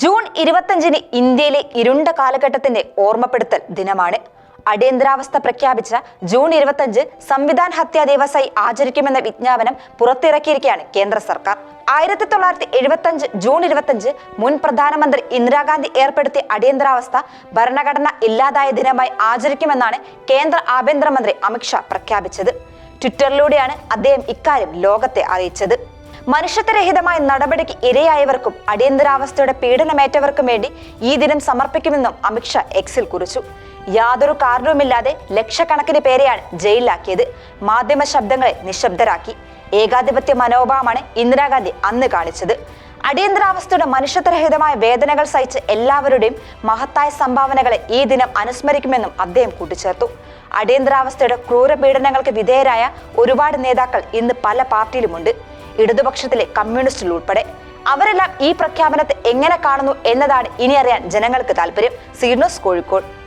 June ഇരുപത്തഞ്ചിന് ഇന്ത്യയിലെ ഇരുണ്ട കാലഘട്ടത്തിന്റെ ഓർമ്മപ്പെടുത്തൽ ദിനമാണ്. അടിയന്തരാവസ്ഥ പ്രഖ്യാപിച്ച ജൂൺ ഇരുപത്തഞ്ച് സംവിധാൻ ഹത്യാ ദിവസായി ആചരിക്കുമെന്ന വിജ്ഞാപനം പുറത്തിറക്കിയിരിക്കുകയാണ് കേന്ദ്ര സർക്കാർ. ആയിരത്തി തൊള്ളായിരത്തി എഴുപത്തഞ്ച് ജൂൺ ഇരുപത്തഞ്ച് മുൻ പ്രധാനമന്ത്രി ഇന്ദിരാഗാന്ധി ഏർപ്പെടുത്തിയ അടിയന്തരാവസ്ഥ ഭരണഘടന ഇല്ലാതായ ദിനമായി ആചരിക്കുമെന്നാണ് കേന്ദ്ര ആഭ്യന്തരമന്ത്രി അമിത്ഷാ പ്രഖ്യാപിച്ചത്. ട്വിറ്ററിലൂടെയാണ് അദ്ദേഹം ഇക്കാര്യം ലോകത്തെ അറിയിച്ചത്. മനുഷ്യത്വരഹിതമായ നടപടിക്ക് ഇരയായവർക്കും അടിയന്തരാവസ്ഥയുടെ പീഡനമേറ്റവർക്കും വേണ്ടി ഈ ദിനം സമർപ്പിക്കുമെന്നും അമിത്ഷാ എക്സിൽ കുറിച്ചു. യാതൊരു കാരണവുമില്ലാതെ ലക്ഷക്കണക്കിന് പേരെയാണ് ജയിലിലാക്കിയത്. മാധ്യമ ശബ്ദങ്ങളെ നിശബ്ദരാക്കി. ഏകാധിപത്യ മനോഭാവമാണ് ഇന്ദിരാഗാന്ധി അന്ന് കാണിച്ചത്. അടിയന്തരാവസ്ഥയുടെ മനുഷ്യത്വരഹിതമായ വേദനകൾ സഹിച്ച് എല്ലാവരുടെയും മഹത്തായ സംഭാവനകളെ ഈ ദിനം അനുസ്മരിക്കുമെന്നും അദ്ദേഹം കൂട്ടിച്ചേർത്തു. അടിയന്തരാവസ്ഥയുടെ ക്രൂരപീഡനങ്ങൾക്ക് വിധേയരായ ഒരുപാട് നേതാക്കൾ ഇന്ന് പല പാർട്ടിയിലുമുണ്ട്. ഇടതുപക്ഷത്തിലെ കമ്മ്യൂണിസ്റ്റുകൾ ഉൾപ്പെടെ. അവരെല്ലാം ഈ പ്രഖ്യാപനത്തെ എങ്ങനെ കാണുന്നു എന്നതാണ് ഇനി അറിയാൻ ജനങ്ങൾക്ക് താല്പര്യം. സീനോസ് കോഴിക്കോട്.